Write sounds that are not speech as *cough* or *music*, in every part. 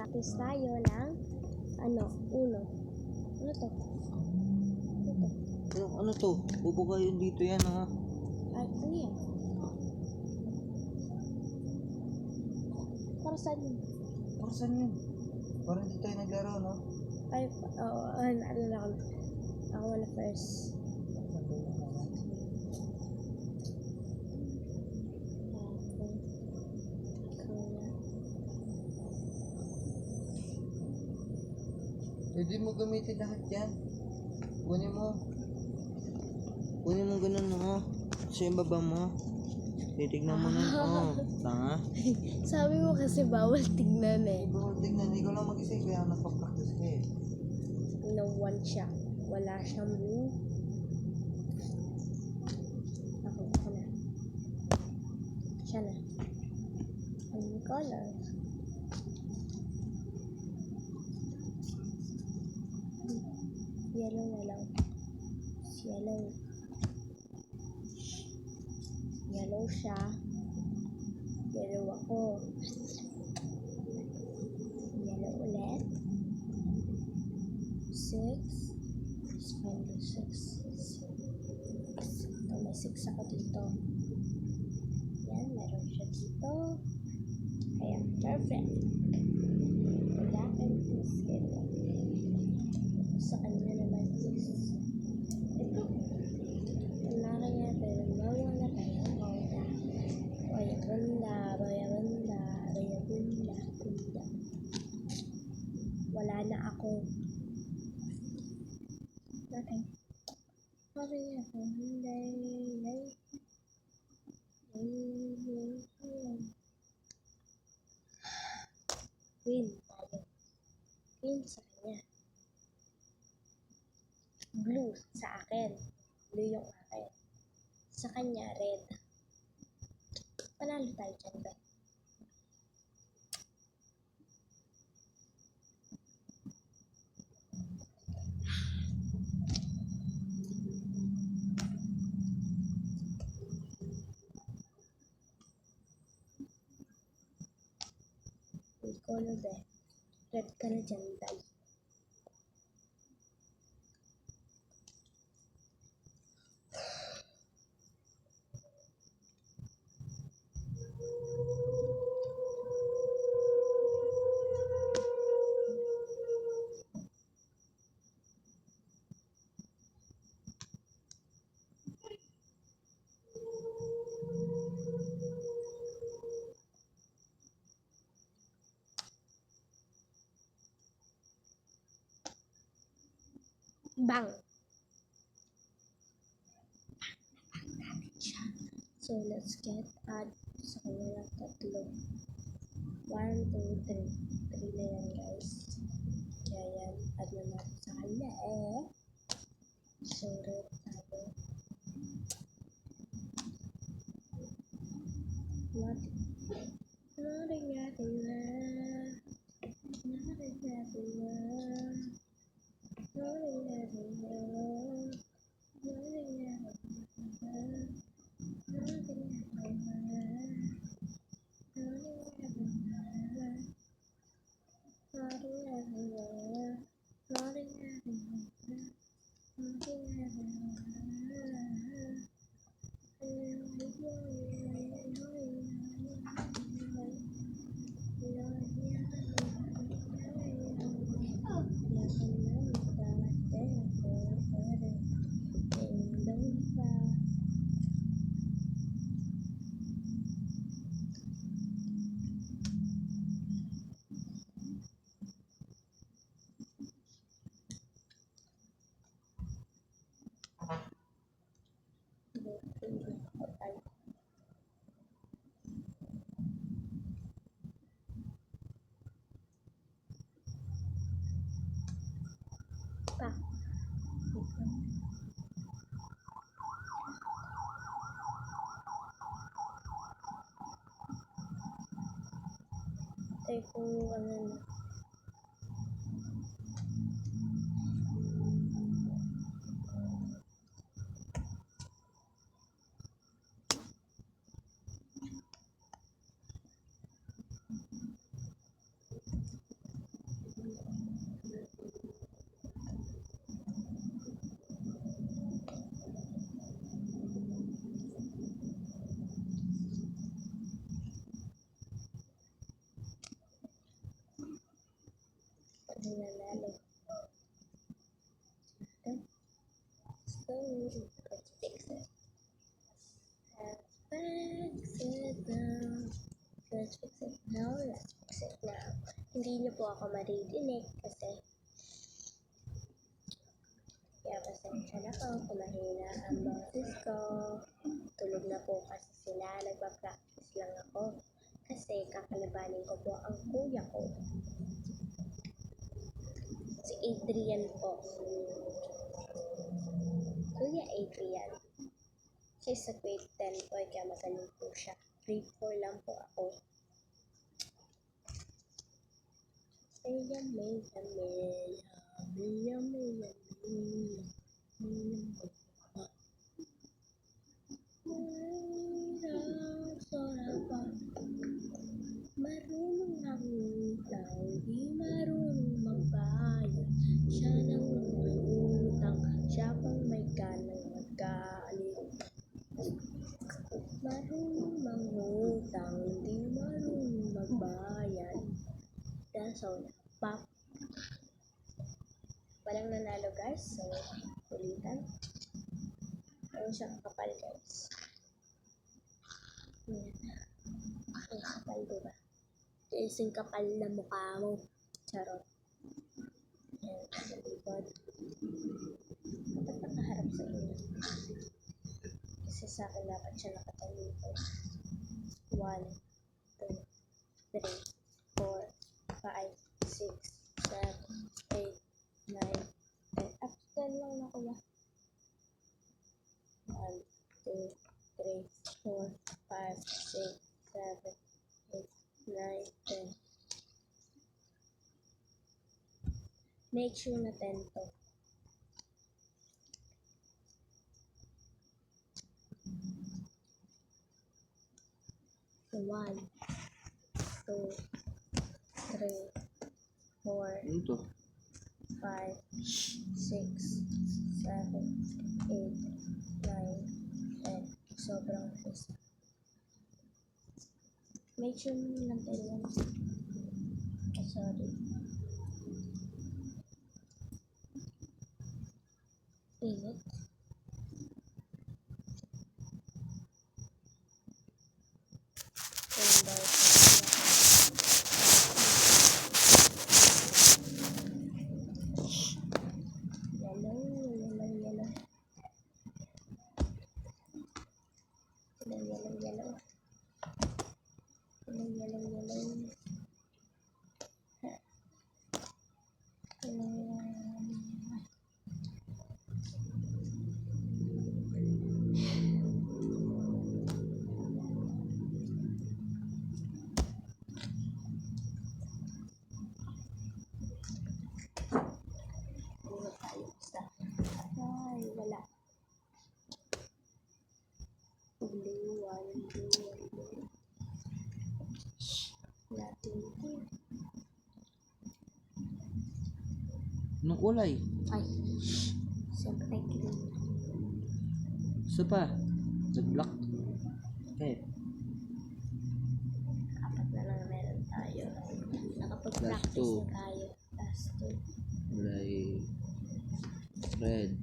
Practice tayo ng ano, uno. Ano to? Ano to? Ano, ano to? Bubuka yun dito yan ha. Ay, ano yan? Para saan yun? Para saan yun? Para hindi tayo naglaro, no? Ay, oo, oh, naalala ko. na. Ako wala first. Pwede mo gamitin lahat yan. Kunin mo. Kunin mo ganun, no? Sa yung baba mo. Titignan mo na, *laughs* oh. Tanga. Sabi mo kasi bawal tignan eh. Ikaw, tignan, ikaw lang mag-isa, kaya nagpa-practice ka eh. One siya. Wala siyang blue. Ako, ako na. Siya na. Anong color? Yellow na lang. Yellow. Yellow siya. Yellow ako. Yellow ulit. Six. The six. Ito, may six ako dito. Yan, meron siya dito. Ayan, perfect. Wala kang biscuit. Sa kanya naman is ito. Wala kanya, pero mawala tayo. Mawala. Oya bunda, oya bunda, oya bunda, bunda. Wala na ako. Blue sa akin. Blue yung akin. Sa kanya, red. Panalo tayo dyan ba? Ba? Red ka na. Get add sa kanya ng tatlo. 1, 2, 3. 3 na yan, guys. Kaya yan, add na natin sa kanya eh. Tay kung ano Okay. So, let's fix it. Let's fix it now. Let's fix it now. Let's fix it now. Hindi niyo po ako maririnig kasi kaya pasensya na po kung mahina ang boses ko. Tulog na po kasi sila. Nagpa-practice lang ako. Kasi kakalabanin ko po ang kuya ko. Adrian po. Kuya Adrian. Siya sa grade 10 po, kaya magaling po siya. Grade 4 lang po ako. Maya, maya. Maya, maya, maya. Maya, maya. Sarap Marunong kasing kapal na mukha mo. Charot. Ayan, sa likod. Dapat nakaharap sa inyo. Kasi sa akin dapat siya nakatalikod. 1, 2, 3, 4, 5, 6, 7, 8, 9, 10. Up 10 lang nakuha. 1, 2, 3, 4, 5, 6, Make sure na 10 to. So, one, two, three, four, Ano five, six, seven, eight, nine, ten. Sobrang isa. Make sure tayo yan. Oh, sorry. 嗯。Anong kulay? Ay, siyempre green. Isa pa. Nag-block. Okay. Apat na lang meron tayo. Nakapag-practice two. na tayo. Last two. Kulay red.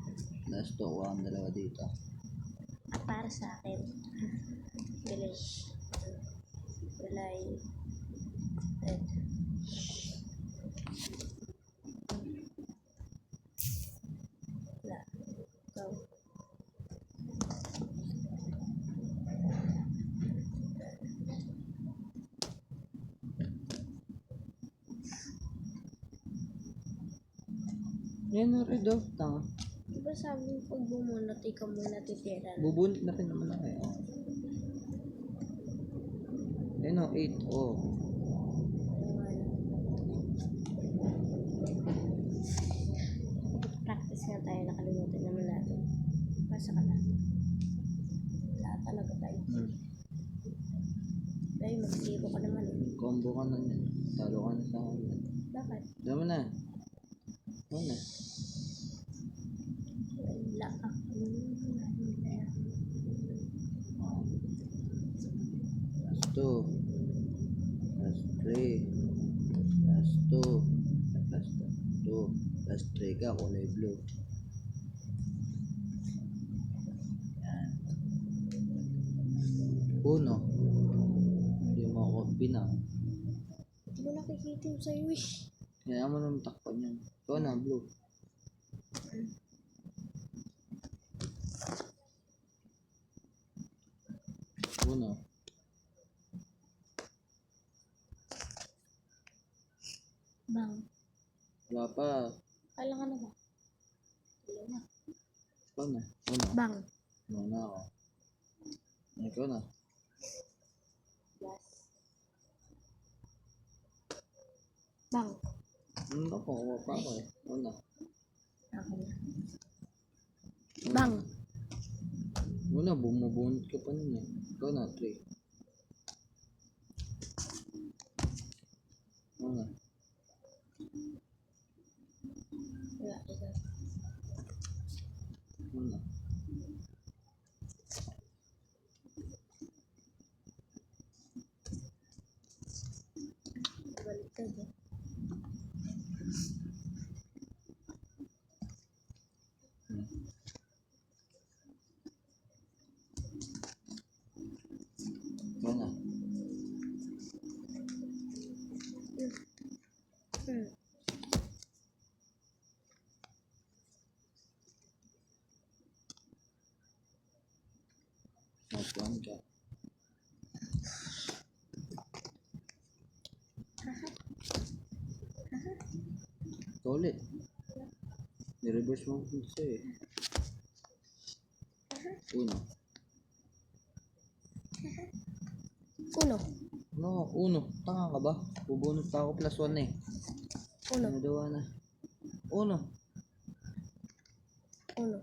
Last to. Kuha ang dalawa dito. Ah, para sa akin, bilay. Bilay. Red. Wala. Go. Yan na red oh. Tanga. Diba sabi mo pag bumunot, ikaw muna titira. Bubunit na rin naman ako eh. Oh. Yan oh. 8 oh. Practice nga tayo, nakalimutan naman natin. Pasa ka na. Wala talaga tayo. Hmm. Dahil mag-zero ka naman. eh. Combo ka na yan. Talo ka na sa akin. Bakit? Dama na. Ano na? Wala ako. Last 2. Last 3. Last 2. Last 2. 2. Plus 3 ka, kulay blue. Yan. Uno. Hindi mo ako binang. Hindi ko nakikita yung sa'yo eh. Kaya mo nang takpan yan. Ikaw na, blue. Uno. Bang. Wala pa. Kala ka na ba? Wala na. Ikaw na. Uno. Bang. Uno na ako. Ikaw na. Last. Bang. Ano ako? Una. Bang. Una, bumubunot ka pa nun eh. Ikaw na, 3. Una. Wala. Ikaw. Una. Baliktad eh. Hmm. Ikaw na. Hmm. Last one ka. Ikaw ulit. Ni-reverse mo kung gusto eh. Uno. Uno. No, uno. Tanga ka ba? Bubunot pa ako plus one eh. Uno. Ano daw na? Uno. Uno.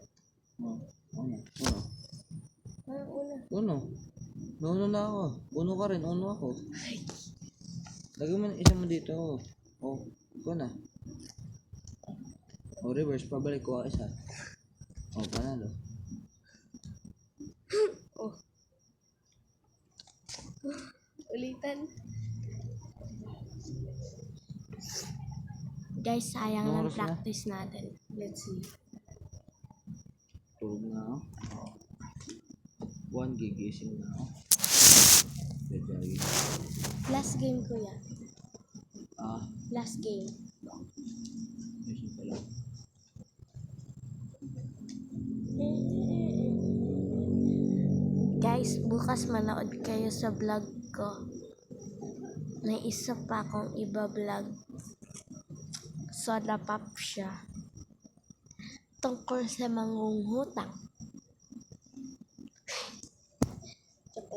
Oh, uno. Uno. Ah, uno. Uno. Na ako. Uno ka rin. Uno ako. Lagyan mo na isa mo dito. Oh. Oh. Ikaw na. Oh, reverse. Pabalik ko ang isa. *laughs* Oh, panalo. Oh. Ulitan. Guys, sayang Anong lang oras na? practice natin. Let's see. Tulog na ako. One gigising na ako. Last game ko yan. Ah, Last game. mission pala. Guys, bukas manood kayo sa vlog ko. May isa pa akong iba vlog. Soda pop siya. Tungkol sa mangungutang.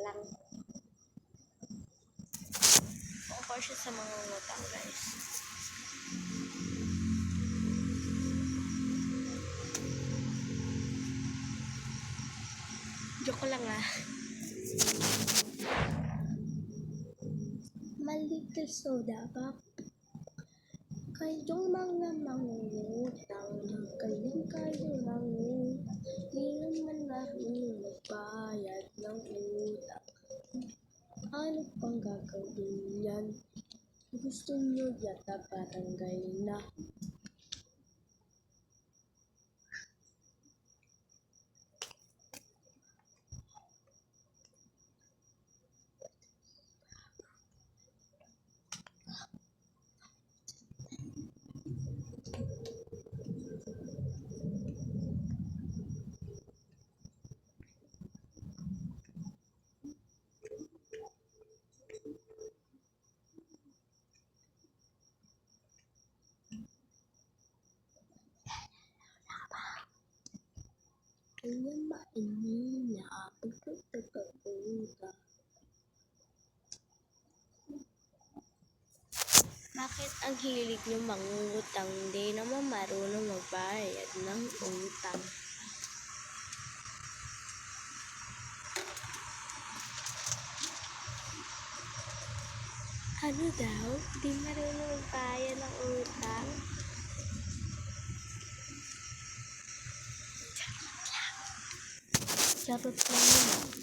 Lang. Tungkol siya sa mangungutang, guys. Joke lang ah. Malitil soda pop. Kayong mga mangungutang, kayong kayong mangungutang, di naman marunong magbayad ng utang. Ano pang gagawin yan? Gusto nyo yata barangay na. Kaya mainina pagkakauta. Bakit ang hilig nyo mangungutang di naman marunong magbayad ng utang? Ano daw? Di marunong magbayad ng utang? Charot lang yun.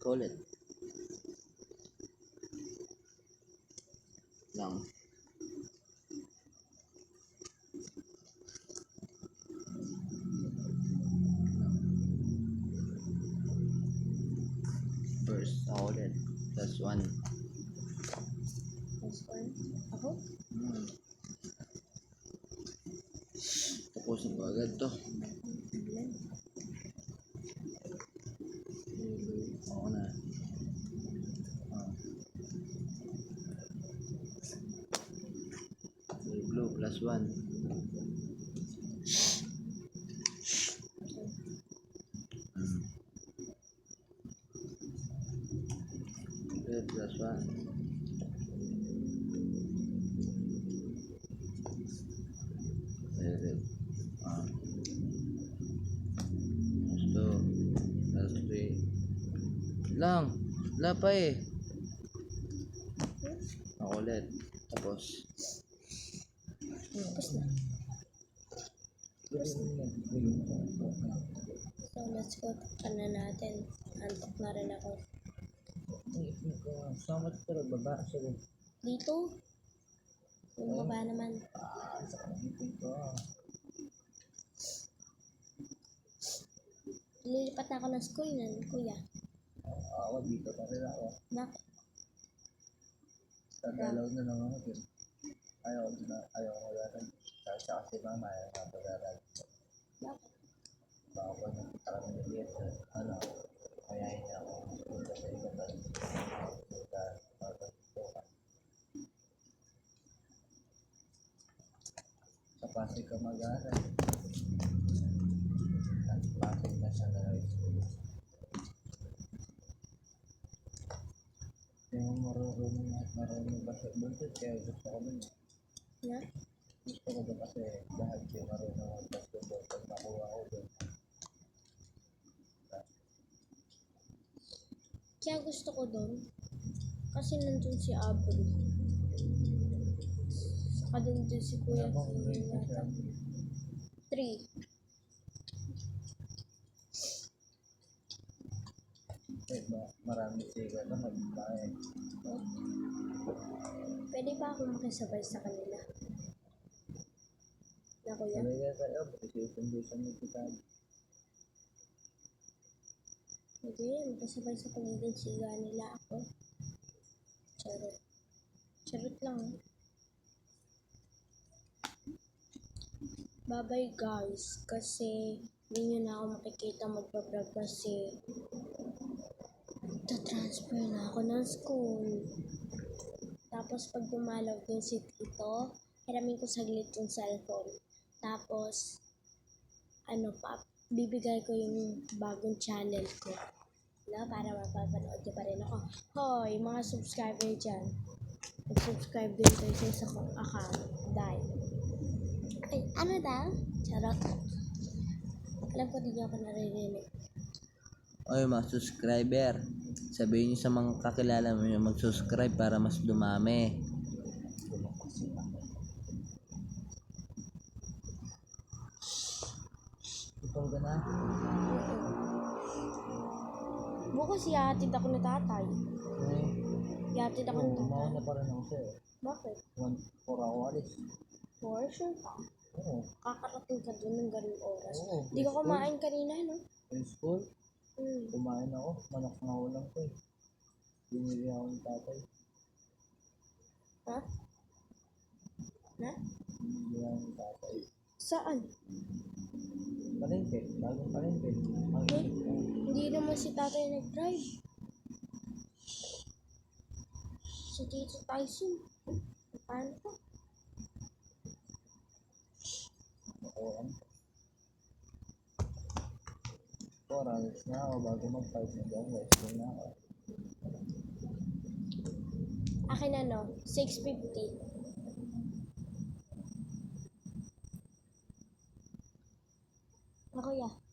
Call it. Ako? Hmm. Tapusin ko agad to. Wala pa eh. Ako ulit. Tapos. Tapos na. So, let's go. Ano natin? Antok na rin ako. So much pero baba siya Dito? Yung baba naman. Lilipat na ako ng school nan, kuya. Ako dito pa rin ako. Bakit? Tatalaw na lang ako din. Ayaw ko na, ayaw ko na rin. Kasi siya kasi mama, ayaw na pag-aral. Bakit? Baka ko na parang niliit. Ano, kaya hindi ako school kasi iba ba. Sa pagkakita. Sa Pasig ka mag-aaral. Sa Pasig na siya na high school. Yung marunong ko, kaya gusto ko nun. Na? Gusto ko ba kasi dahil siya marunong at basketball pag nakuha ko dun. Kaya gusto ko doon. Kasi nandun si Abri. Saka doon din si Kuya. Three. Eh, ma- marami siya na magbahay. Pwede ba ako makisabay sa kanila? Na kuya? Talaga sa'yo, pagkisundo sa mga kita. Pwede, makisabay sa paligid siga nila ako. Charot. Charot lang. eh. Bye-bye guys. Kasi hindi nyo na ako makikita magpa-vlog kasi ta-transfer na ako ng school. Tapos pag dumalaw yung seat ito, hiramin ko saglit yung cellphone. Tapos, ano pa, bibigay ko yung bagong channel ko. No, para mapapanood niyo pa rin ako. Hoy, mga subscriber dyan. Mag-subscribe din kayo sa isa kong account. Dahil. Ay, ano daw? Charot. Alam ko di niyo ako naririnig. Oy, mga subscriber. Sabihin niyo sa mga kakilala mo yung mag-subscribe para mas dumami. Ikaw ka na? Bukas ihatid ako ni tatay. Eh, Ihatid ako ni tatay. umauna pa rin ako sa'yo. Bakit? One, four ako alis. For sure. Oo. Kakarating ka dun ng ganung oras. Oo. Di ka kumain kanina, no? In school. Hmm. Kumain ako, manok na ulam ko eh. Binili ako ng tatay. Ha? Na? Binili ako ng tatay. Saan? Palengke, bagong palengke. Eh, hindi naman si tatay nag-drive. Si Tito Tyson. Paano ko? Ako ang 4 hours na ako bago mag 5 na dyan. Let's go na ako. Akin ano, 6.50. Ako ya. Yeah.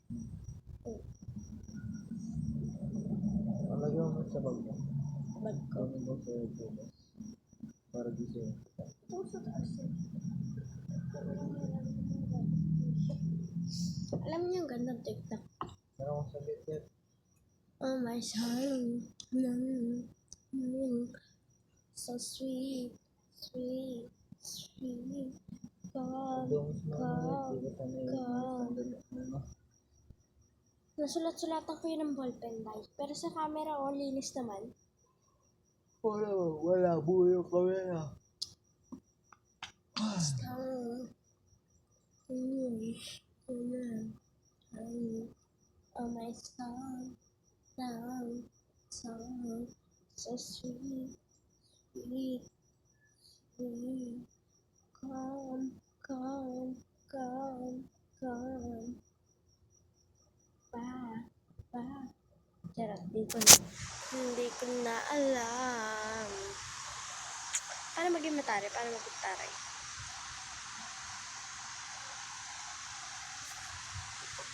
My son. Mm, mm, so sweet. Sweet. Sweet. Nasulat-sulatan ko yun ng ballpen bay. Pero sa camera, oh, linis naman. Wala, wala. Buo yung kamera. Ang... Mm, mm, mm. Oh my son. Song. Song. So sweet. Sweet. Sweet. Come, come, come, come. Pa, pa. Charot, di ko na. Hindi ko na alam. Paano maging matari? Paano maging taray? Pag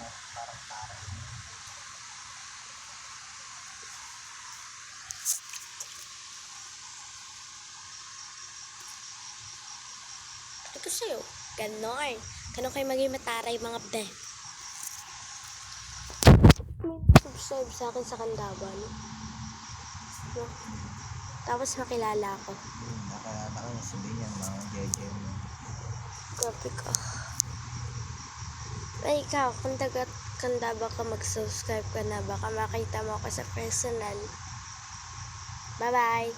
mo, parang taray. Ito sa'yo. Ganon. Ganon kayo maging mataray mga be. May subscribe sa akin sa Kandaban. No? Tapos makilala ako. Nakalala ko yung sabihin niya, mga jeje mo. Grabe ka. Ay, ikaw, kung taga Kandaba ka, mag-subscribe ka na. Baka makita mo ako sa personal. Bye-bye!